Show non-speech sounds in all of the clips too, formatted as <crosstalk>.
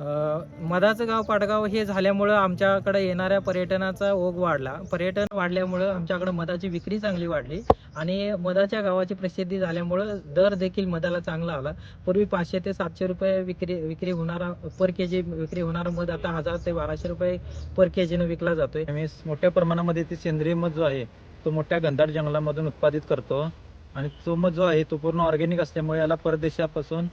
मधाचं गाव पाटगाव हे झाल्यामुळं आमच्याकडे येणाऱ्या पर्यटनाचा ओघ वाढला. पर्यटन वाढल्यामुळं आमच्याकडे मधाची विक्री चांगली वाढली आणि मधाच्या गावाची प्रसिद्धी झाल्यामुळं दर देखील मधाला चांगला आला. पूर्वी पाचशे ते सातशे रुपये विक्री विक्री होणारा पर के जी विक्री होणारा मध आता हजार ते बाराशे रुपये पर के जीनं विकला जातोय. आम्ही मोठ्या प्रमाणामध्ये ते सेंद्रिय मध जो आहे तो मोठ्या घनदाट जंगलामधून उत्पादित करतो. आणि तो मध जो आहे तो पूर्ण ऑर्गॅनिक असल्यामुळे याला परदेशापासून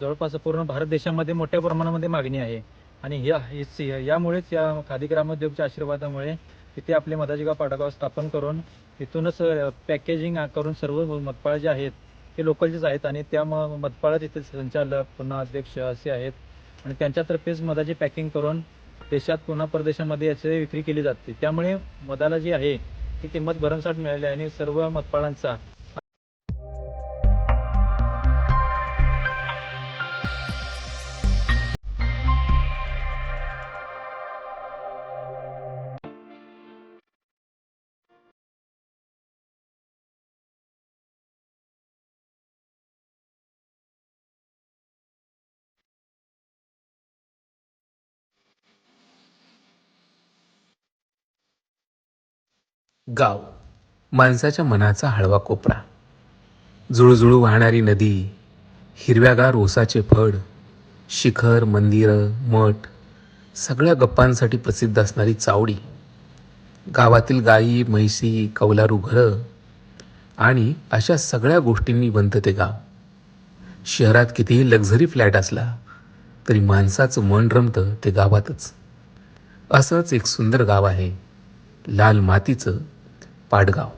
जवळपास पूर्ण भारत देशामध्ये मोठ्या प्रमाणामध्ये मागणी आहे. आणि या हेच- यामुळेच या खादी ग्रामोद्योगच्या आशीर्वादामुळे तिथे आपले मदाजीगाव पाटागाव स्थापन करून तिथूनच पॅकेजिंग करून सर्व मधपाळ जे आहेत ते लोकलचेच आहेत. आणि त्या म- मधपाळा तिथे संचालक पुन्हा अध्यक्ष असे आहेत. आणि त्यांच्यातर्फेच मधाची पॅकिंग करून देशात पुन्हा परदेशामध्ये याची विक्री केली जाते. त्यामुळे मधाला जी आहे ती किंमत भरमसाठ मिळाली आहे. आणि सर्व मधपाळांचा गाव माणसाच्या मनाचा हळवा कोपरा. जुळजुळू वाहणारी नदी हिरव्यागार ओसाचे फड शिखर मंदिरं मठ सगळ्या गप्पांसाठी प्रसिद्ध असणारी चावडी. गावातील गायी म्हैसी कौलारू घरं आणि अशा सगळ्या गोष्टींनी बनतं ते गाव. शहरात कितीही लक्झरी फ्लॅट असला तरी माणसाचं मन रमतं ते गावातच. असंच एक सुंदर गाव आहे लाल मातीचं पाडगाव.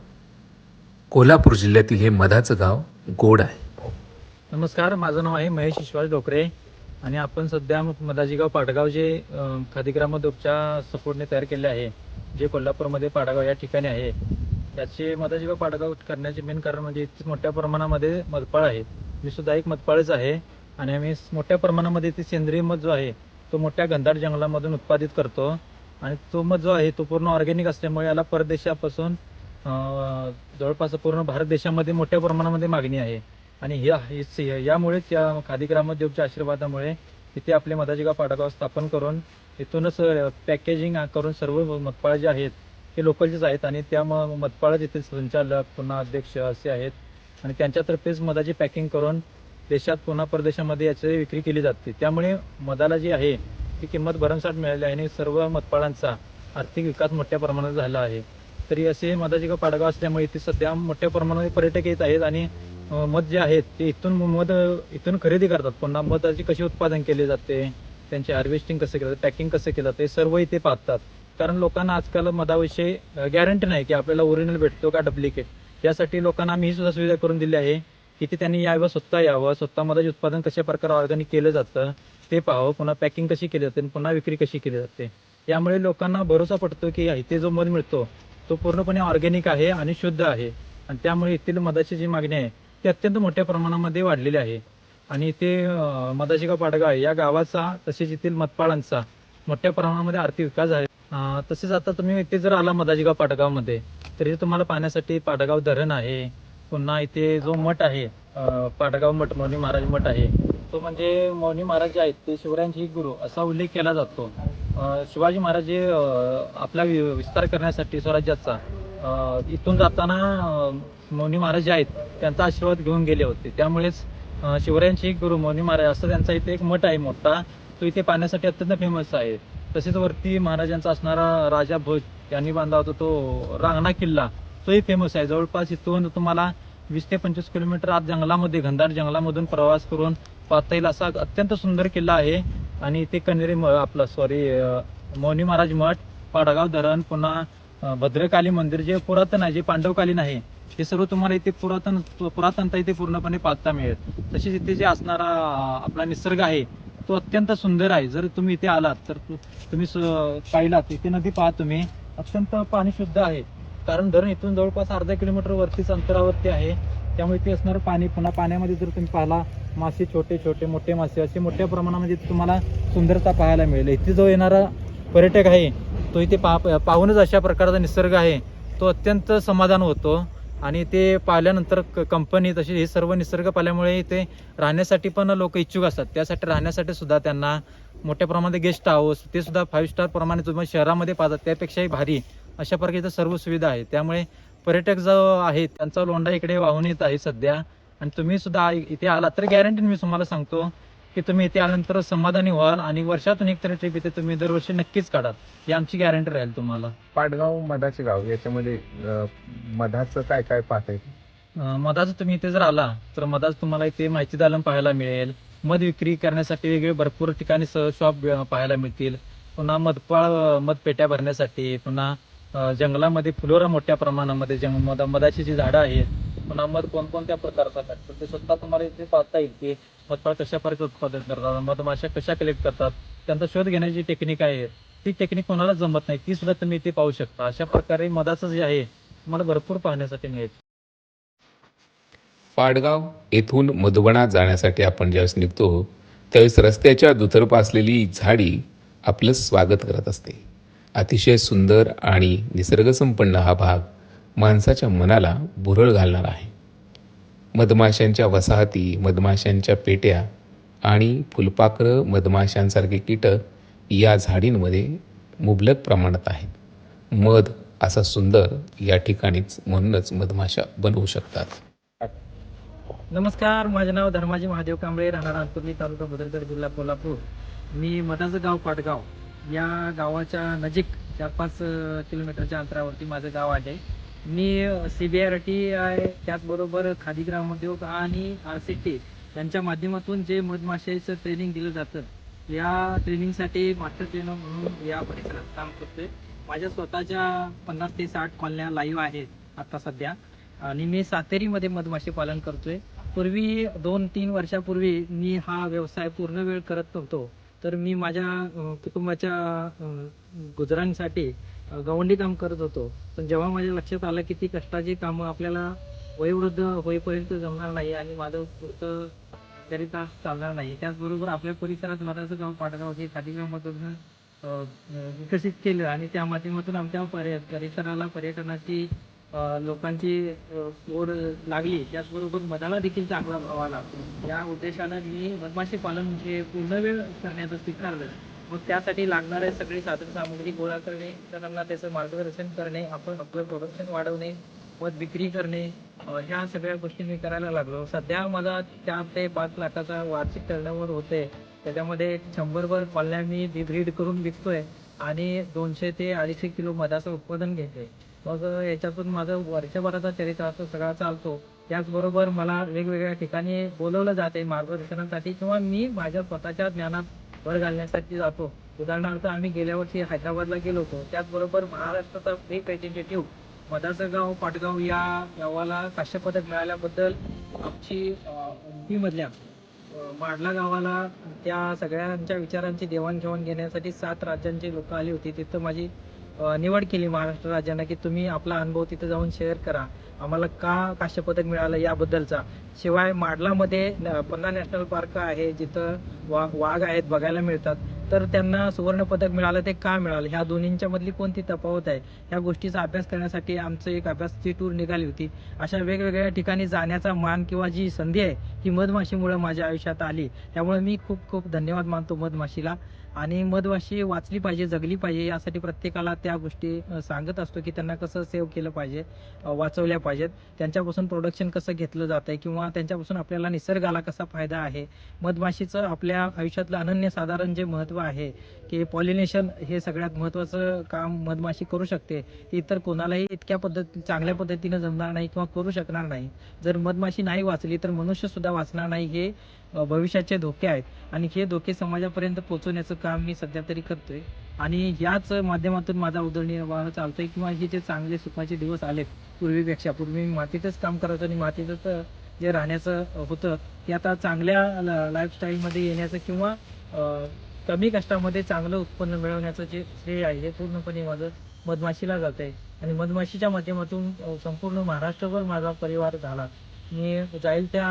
कोल्हापूर जिल्ह्यातील हे मधाचं गाव गोड आहे. नमस्कार माझं नाव आहे महेश विश्वास डोकरे आणि आपण सध्या मदाजीगाव पाडगाव जे अं, सपोर्टने तयार केले आहे जे कोल्हापूरमध्ये पाडगाव या ठिकाणी आहे त्याचे मदाजीगाव पाडगाव करण्याचे मेन कारण म्हणजे इथे मोठ्या प्रमाणामध्ये मधपाळ आहे. मी सुद्धा एक मधपाळच आहे आणि आम्ही मोठ्या प्रमाणामध्ये ते सेंद्रिय मध जो आहे तो मोठ्या घनदाट जंगलामधून उत्पादित करतो आणि तो मध जो आहे तो पूर्ण ऑर्गॅनिक असल्यामुळे याला परदेशापासून जवळपास पूर्ण भारत देशामध्ये मोठ्या प्रमाणामध्ये मागणी आहे. आणि या हेच- यामुळेच या खादी ग्रामोद्योगच्या आशीर्वादामुळे तिथे आपले मधाजी गाव स्थापन करून तिथूनच पॅकेजिंग करून सर्व मतपाळ जे आहेत ते लोकलचेच आहेत. आणि त्या म- मधपाळ तिथे संचालक पुन्हा अध्यक्ष असे आहेत. आणि त्यांच्यातर्फेच मधाची पॅकिंग करून देशात पुन्हा परदेशामध्ये याची विक्री केली जाते. त्यामुळे मधाला जी आहे ती किंमत भरमसाठ मिळाली आहे आणि सर्व मतपाळांचा आर्थिक विकास मोठ्या प्रमाणात झाला आहे. तरी असे मधाचे पाडगाव असल्यामुळे इथे सध्या मोठ्या प्रमाणात पर्यटक येत आहेत आणि मध जे आहेत ते इथून मध इथून खरेदी करतात. पुन्हा मधाचे कसे उत्पादन केले जाते त्यांचे हार्वेस्टिंग कसं केलं पॅकिंग कसं केलं जाते सर्व इथे पाहतात. कारण लोकांना आजकाल मधाविषयी गॅरंटी नाही की आपल्याला ओरिजिनल भेटतो का डुप्लिकेट यासाठी लोकांना आम्ही ही सुद्धा सुविधा करून दिली आहे की ते त्यांनी यावं स्वतः यावं स्वतः मधाचे उत्पादन कशा प्रकारे ऑर्गॅनिक केलं जातं ते पाहावं पुन्हा पॅकिंग कशी केली जाते आणि पुन्हा विक्री कशी केली जाते. यामुळे लोकांना भरोसा पडतो की इथे जो मध मिळतो तो पूर्णपणे ऑर्गॅनिक आहे आणि शुद्ध आहे. आणि त्यामुळे येथील मधाची जी मागणी आहे ती अत्यंत मोठ्या प्रमाणामध्ये वाढलेली आहे. आणि इथे अं, मधाची गाव पाडगाव आहे. या गावाचा तसेच येथील मतपाळांचा मोठ्या प्रमाणामध्ये आर्थिक विकास आहे. तसेच आता तुम्ही इथे जर आला मधाजी पाडगावमध्ये तरी तुम्हाला पाहण्यासाठी पाडगाव धरण आहे. पुन्हा इथे जो मठ आहे पाडगाव मठ मौनी महाराज मठ आहे. तो म्हणजे मौनी महाराज जे आहेत ते शिवरायांचे गुरु असा उल्लेख केला जातो. शिवाजी महाराज हे आपला वि- विस्तार करण्यासाठी स्वराज्याचा इथून जाताना मौनी महाराज जे आहेत त्यांचा आशीर्वाद घेऊन गेले होते. त्यामुळेच अं, शिवरायांचे गुरु मौनी महाराज असं त्यांचा इथे एक मठ आहे मोठा तो इथे पाहण्यासाठी अत्यंत फेमस आहे. तसेच वरती महाराजांचा असणारा राजा भोज यांनी बांधला होता तो रांगणा किल्ला तोही फेमस आहे. जवळपास इथून तुम्हाला वीस ते पंचवीस किलोमीटर आत जंगलामध्ये घनदाट जंगलामधून प्रवास करून पाहता येईल असा अत्यंत सुंदर किल्ला आहे. आणि ते कन्हेरी म- आपलं सॉरी मौनी महाराज मठ पाडगाव धरण पुन्हा भद्रकाली मंदिर जे पुरातन आहे जे पांडवकालीन आहे हे सर्व तुम्हाला इथे पुरातन पुरातनता इथे पूर्णपणे पाहता मिळेल. तसेच इथे जे असणारा आपला निसर्ग आहे तो अत्यंत सुंदर आहे. जर तुम्ही इथे आलात तर तुम्ही स- पाहिलात इथे नदी पाहा तुम्ही अत्यंत पाणी शुद्ध आहे. कारण धरण इथून जवळपास अर्धा किलोमीटर वरतीच अंतरावरती आहे. त्यामुळे ते असणारं पाणी. पुन्हा पाण्यामध्ये जर तुम्ही पाहिला मासे छोटे छोटे मोठे मासे असे मोठ्या प्रमाणामध्ये तुम्हाला सुंदरता पाहायला मिळेल. इथे जो येणारा पर्यटक आहे तो इथे पा पाहूनच अशा प्रकारचा निसर्ग आहे. तो अत्यंत समाधान होतो. आणि ते पाहिल्यानंतर कंपनी तसे हे सर्व निसर्ग पाहिल्यामुळे ते राहण्यासाठी पण लोक इच्छुक असतात. त्यासाठी राहण्यासाठी सुद्धा त्यांना मोठ्या प्रमाणात गेस्ट हाऊस ते सुद्धा फाईव्ह स्टार प्रमाणे तुम्ही शहरामध्ये पाहतात त्यापेक्षाही भारी अशा प्रकारच्या सर्व सुविधा आहेत. त्यामुळे पर्यटक जो आहे त्यांचा लोंढा इकडे वाहून येत आहे सध्या. आणि तुम्ही सुद्धा इथे आलात तर गॅरंटी मी तुम्हाला सांगतो की तुम्ही इथे आल्यानंतर समाधानी व्हाल आणि वर्षातून एक तरी ट्रिप इथे तुम्ही दरवर्षी नक्कीच काढाल. ही आमची गॅरंटी राहील तुम्हाला. पाटगाव मधाचे गाव याच्यामध्ये अं, मधाचं काय काय पाहता येईल अं, मधाचं तुम्ही इथे जर आला तर मधाचं तुम्हाला इथे माहिती दालन पाहायला मिळेल. मध विक्री करण्यासाठी वेगळे भरपूर ठिकाणी शॉप पाहायला मिळतील. पुन्हा मधपाळ अं, मध पेट्या भरण्यासाठी पुन्हा जंगलामध्ये फुलोरा मोठ्या प्रमाणामध्ये जंग मध मधाची जी झाडं आहेत पुन्हा मध कोणकोणत्या प्रकारचा भेटतो ते स्वतः तुम्हाला इथे पाहता येईल की मधपाळ कशा प्रकारे उत्पादन करतात मधमाशा कशा कलेक्ट करतात त्यांचा शोध घेण्याची टेक्निक आहे ती टेक्निक कोणाला जमत नाही ती सुद्धा तुम्ही इथे पाहू शकता. अशा प्रकारे मधाचं जे आहे तुम्हाला भरपूर पाहण्यासाठी मिळेल. पाडगाव येथून मधुबनात जाण्यासाठी आपण ज्यावेळेस निघतो त्यावेळेस रस्त्याच्या दुतर्फा असलेली झाडी आपलं स्वागत करत असते. अतिशय सुंदर आणि निसर्गसंपन्न हा भाग माणसाच्या मनाला भुरळ घालणारा आहे. मधमाशांच्या वसाहती मधमाशांच्या पेट्या आणि फुलपाखरं मधमाशांसारखे कीटक या झाडींमध्ये मुबलक प्रमाणात आहेत. मध असा सुंदर या ठिकाणीच म्हणूनच मधमाशा बनवू शकतात. नमस्कार माझे नाव धर्माजी महादेव कांबळे राहणार अंतुर्ली तालुका बदलगड जिल्हा कोल्हापूर. मी मधाचं गाव पाटगाव. या गावाच्या नजीक चार पाच किलोमीटरच्या अंतरावरती माझं गाव आहे. मी सी बी आर टी आहे त्याचबरोबर खादी ग्रामोद्योग आणि आर सी टी यांच्या माध्यमातून जे मधमाशाचं ट्रेनिंग दिलं जातं या ट्रेनिंगसाठी मास्टर ट्रेनर म्हणून या परिसरात काम करतोय. माझ्या स्वतःच्या पन्नास ते साठ कॉलन्या लाईव्ह आहेत आता सध्या. आणि मी सातेरीमध्ये मधमाशी पालन करतोय. पूर्वी दोन तीन वर्षापूर्वी मी हा व्यवसाय पूर्ण वेळ करत नव्हतो. तर मी माझ्या कुटुंबाच्या गुजरांसाठी गवंडी काम करत होतो. पण जेव्हा माझ्या लक्षात आलं की ती कष्टाची कामं आपल्याला वयोवृद्ध होईपर्यंत जमणार नाही आणि माझं पुढचं करिता चालणार नाही त्याचबरोबर आपल्या परिसरात मधाचं काम पाठगाव हे खादीग्राममधून विकसित केलं आणि त्या माध्यमातून आमच्या पर्य परिसराला पर्यटनाची लोकांची ओढ लागली. त्याचबरोबर मधाला देखील चांगला भाव आला. या उद्देशानं मी मधमाशी पालन हे पूर्ण वेळ करण्याचं स्वीकारलं. मग त्यासाठी लागणारे सगळी साधनसामुग्री गोळा करणे इतरांना त्याचं मार्गदर्शन करणे आपण आपलं प्रोडक्शन वाढवणे मध विक्री करणे ह्या सगळ्या गोष्टी मी करायला लागलो. सध्या मला चार ते पाच लाखाचा वार्षिक टर्नओव्हर होते त्याच्यामध्ये शंभरभर पाल्या मी ब्रीड करून विकतोय आणि दोनशे ते अडीचशे किलो मधाचं उत्पादन घेते मग याच्यातून माझं वर्षभराचा चरित्रार्थ सगळा चालतो. त्याचबरोबर मला वेगवेगळ्या ठिकाणी बोलवलं जाते मार्गदर्शनासाठी किंवा मी माझ्या स्वतःच्या ज्ञानात भर घालण्यासाठी जातो. उदाहरणार्थ आम्ही गेल्या वर्षी हैदराबादला गेलो होतो. त्याचबरोबर महाराष्ट्राचा रिप्रेझेंटेटिव्ह मधाचं गाव पाटगाव या गावाला काश्य पदक मिळाल्याबद्दल आमची मधल्या माडला गावाला त्या सगळ्यांच्या विचारांची देवाणघेवाण घेण्यासाठी सात राज्यांची लोक आली होती. तिथं माझी निवड केली महाराष्ट्र राज्यानं की तुम्ही आपला अनुभव तिथं जाऊन शेअर करा. आम्हाला का काश्य पदक मिळालं याबद्दलचा. शिवाय माडलामध्ये पन्ना नॅशनल पार्क आहे जिथं वा वाघ आहेत बघायला मिळतात. तर त्यांना सुवर्ण पदक मिळालं ते का मिळालं? ह्या दोन्हींच्या मधली कोणती तफावत आहे? ह्या गोष्टीचा अभ्यास करण्यासाठी आमचं एक अभ्यासची टूर निघाली होती. अशा वेगवेगळ्या ठिकाणी जाण्याचा मान किंवा जी संधी आहे ही मधमाशीमुळं माझ्या आयुष्यात आली. त्यामुळे मी खूप खूप धन्यवाद मानतो मधमाशीला. आणि मधमाशी वाचली पाहिजे जगली पाहिजे यासाठी प्रत्येकाला त्या गोष्टी सांगत असतो की त्यांना कसं सेव्ह केलं पाहिजे वाचवल्या पाहिजेत. त्यांच्यापासून प्रोडक्शन कसं घेतलं जातं आहे किंवा त्यांच्यापासून आपल्याला निसर्गाला कसा फायदा आहे? मधमाशीचं आपल्या आयुष्यातलं अनन्यसाधारण जे महत्त्व आहे की पॉलिनेशन हे सगळ्यात महत्त्वाचं काम मधमाशी करू शकते. इतर कोणालाही इतक्या पद्धती चांगल्या पद्धतीनं जमणार नाही किंवा करू शकणार नाही. जर मधमाशी नाही वाचली तर मनुष्य सुद्धा वाचणार नाही हे भविष्याचे धोके आहेत. आणि हे धोके समाजापर्यंत पोहोचवण्याचं काम मी सध्या तरी करतोय. आणि याच माध्यमातून माझा उदरनिर्वाह चालतोय किंवा हे जे चांगले सुखाचे दिवस आलेत पूर्वीपेक्षा पूर्वी मी मातीतच काम करायचो आणि मातीतच जे राहण्याचं होतं ते आता चांगल्या लाईफस्टाईलमध्ये येण्याचं किंवा कमी कष्टामध्ये चांगलं उत्पन्न मिळवण्याचं जे श्रेय आहे हे पूर्णपणे माझं मधमाशीला जात. आहे आणि मधमाशीच्या माध्यमातून संपूर्ण महाराष्ट्रभर माझा परिवार झाला. मी जाईल त्या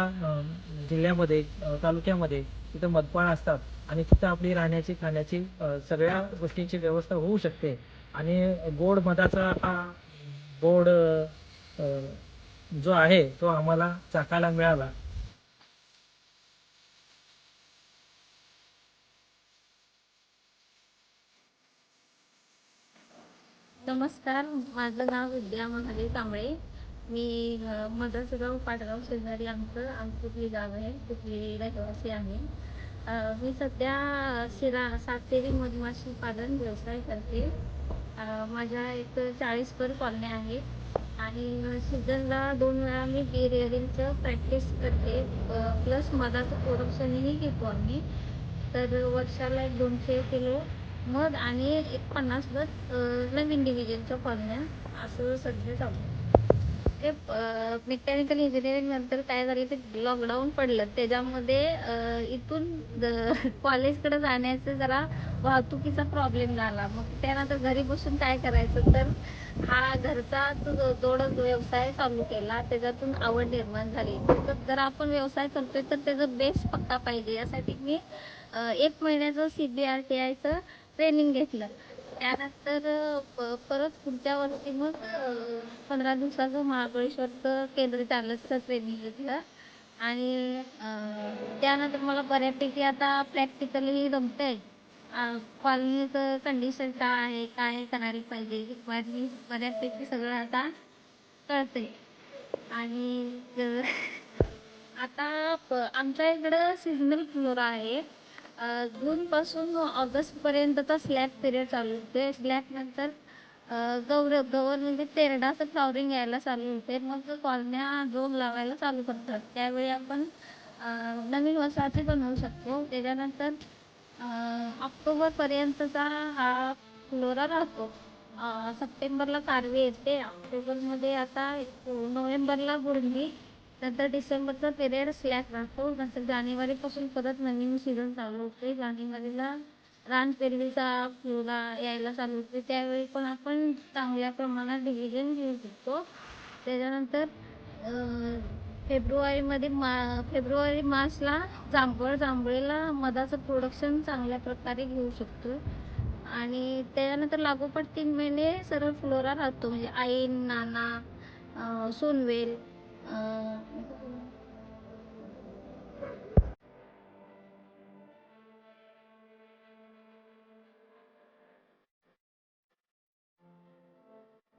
जिल्ह्यामध्ये तालुक्यामध्ये तिथं मधपाळ असतात. आणि तिथं आपली राहण्याची खाण्याची सगळ्या गोष्टींची व्यवस्था होऊ शकते. आणि गोड मधाचा हा गोड जो आहे तो आम्हाला चाकायला मिळाला. नमस्कार माझं नाव विद्या महादेव कांबळे. मी अ, मदरसगाव पाटगाव शेजारी आमचं आमचं गाव आहे तिथली रहिवासी आहे. मी सध्या शिरा सातेरी मधमाशी पालन व्यवसाय करते. माझ्या एक चाळीस पर कॉलन्या आहेत आणि सीझनला दोन वेळा मी बी रेअरिंगचं प्रॅक्टिस करते. प्लस मधाचं प्रोडक्शनही घेतो आम्ही. तर वर्षाला एक दोनशे किलो मध आणि एक पन्नास अ, नवीन डिव्हिजनच्या कॉलन्या असं सध्या चालू. ते मेकॅनिकल इंजिनिअरिंग नंतर काय झालं ते लॉकडाऊन पडलं. त्याच्यामध्ये इथून कॉलेजकडे जाण्याचं जरा वाहतुकीचा प्रॉब्लेम झाला. मग त्यानंतर घरी बसून काय करायचं? तर हा घरचा तो जोड व्यवसाय चालू केला. त्याच्यातून आवड निर्माण झाली. तर जर आपण व्यवसाय करतोय तर त्याचा बेस पक्का पाहिजे. यासाठी मी एक महिन्याचं सी बी आर टी आयचं ट्रेनिंग घेतलं. त्यानंतर प- परत पुढच्या वर्षी मग पंधरा दिवसाचं महाबळेश्वरचं केंद्र चालकचं ट्रेनिंग घेतलं. आणि त्यानंतर मला बऱ्यापैकी आता प्रॅक्टिकली जमतंय. कॉलनीचं कंडिशन काय आहे काय करायला पाहिजे इक्वायरी बऱ्यापैकी सगळं आता कळते आणि <laughs> आता प- आमच्या इकडं सिजनल फ्लोरा आहे. जूनपासून ऑगस्टपर्यंतचा स्लॅब पिरियड चालू होते स्लॅब नंतर गौर गवर म्हणजे तेरडाचं फ्लॉवरिंग यायला चालू होते मग कॉलन्या जोग लावायला चालू करतात. त्यावेळी आपण नवीन वसाहती बनवू शकतो. त्याच्यानंतर ऑक्टोबरपर्यंतचा हा फ्लोरा राहतो. सप्टेंबरला कारवी येते. ऑक्टोबरमध्ये आता नोव्हेंबरला गुडणी नंतर डिसेंबरचा पिरियड स्लॅक राहतो नंतर जानेवारीपासून परत नवीन सीझन चालू होते जानेवारीला रानपेरवीचा फ्लोरा यायला चालू होते त्यावेळी पण आपण चांगल्या प्रमाणात डिव्हिजन घेऊ शकतो. त्याच्यानंतर फेब्रुवारीमध्ये मा फेब्रुवारी मार्चला जांभळ जांभळीला मधाचं प्रोडक्शन चांगल्या प्रकारे घेऊ शकतो आणि त्याच्यानंतर लागोपाठ तीन महिने सरळ फ्लोरा राहतो. म्हणजे आईन नाना सोनवेल अ,